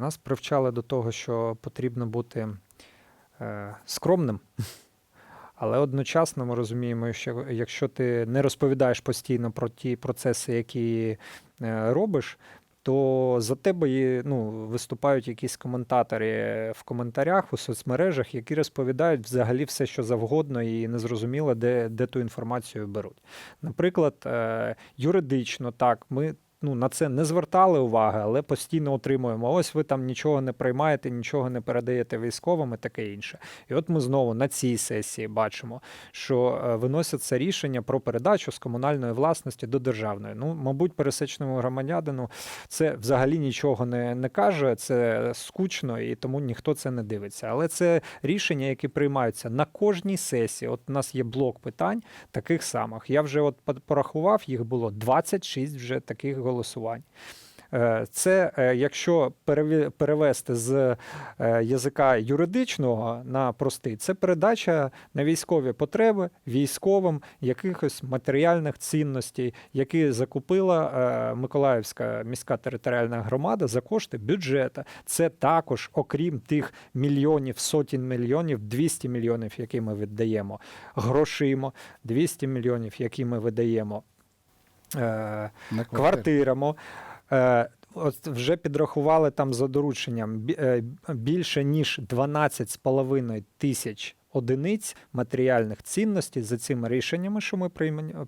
Нас привчали до того, що потрібно бути е, скромним, але одночасно ми розуміємо, що якщо ти не розповідаєш постійно про ті процеси, які е, робиш, то за тебе є, ну, виступають якісь коментатори в коментарях у соцмережах, які розповідають взагалі все, що завгодно, і незрозуміло, де, де ту інформацію беруть. Наприклад, е, юридично так, ми ну, на це не звертали уваги, але постійно отримуємо. Ось ви там нічого не приймаєте, нічого не передаєте військовим і таке інше. І от ми знову на цій сесії бачимо, що е, виносяться рішення про передачу з комунальної власності до державної. Ну, мабуть, пересечному громадянину це взагалі нічого не, не каже, це скучно і тому ніхто це не дивиться. Але це рішення, які приймаються на кожній сесії. От у нас є блок питань таких самих. Я вже от по- порахував, їх було 26 вже таких голосувань. Е, Це е, якщо перевести з е, язика юридичного на простий, це передача на військові потреби військовим якихось матеріальних цінностей, які закупила Миколаївська міська територіальна громада за кошти бюджету. Це також, окрім тих мільйонів, сотень мільйонів, 200 мільйонів, які ми віддаємо грошима, 200 мільйонів, які ми видаємо. Е, квартирами. Е, От вже підрахували там за дорученням е, більше ніж 12,5 тисяч одиниць матеріальних цінностей за цими рішеннями, що ми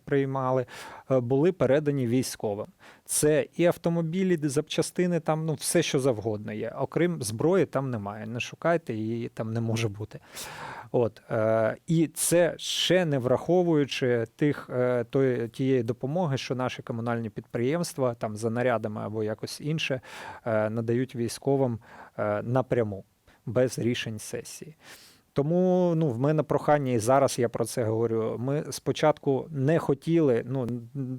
приймали, е, були передані військовим. Це і автомобілі, запчастини, там ну все, що завгодно є. Окрім зброї, там немає. Не шукайте, її там не може бути. От, е, і це ще не враховуючи тих, е, тої, тієї допомоги, що наші комунальні підприємства там за нарядами або якось інше е, надають військовим е, напряму без рішень сесії. Тому ну, в мене прохання, і зараз я про це говорю. Ми спочатку не хотіли, ну,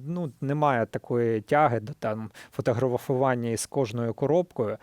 ну немає такої тяги до там фотографування із кожною коробкою.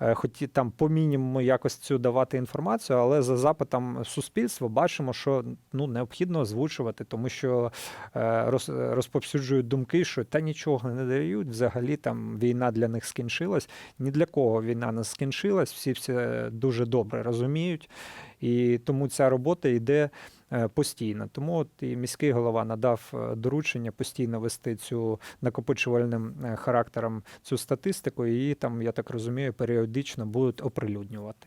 Е, Хоті там по мінімуму якось цю давати інформацію, але за запитом суспільства бачимо, що ну необхідно озвучувати, тому що е, роз- розповсюджують думки, що та нічого не дають. Взагалі там війна для них скінчилась. Ні для кого війна не скінчилась, всі все дуже добре розуміють. І тому ця робота йде е, постійно. Тому от і міський голова надав е, доручення постійно вести цю накопичувальним е, характером цю статистику, і там, я так розумію, періодично будуть оприлюднювати.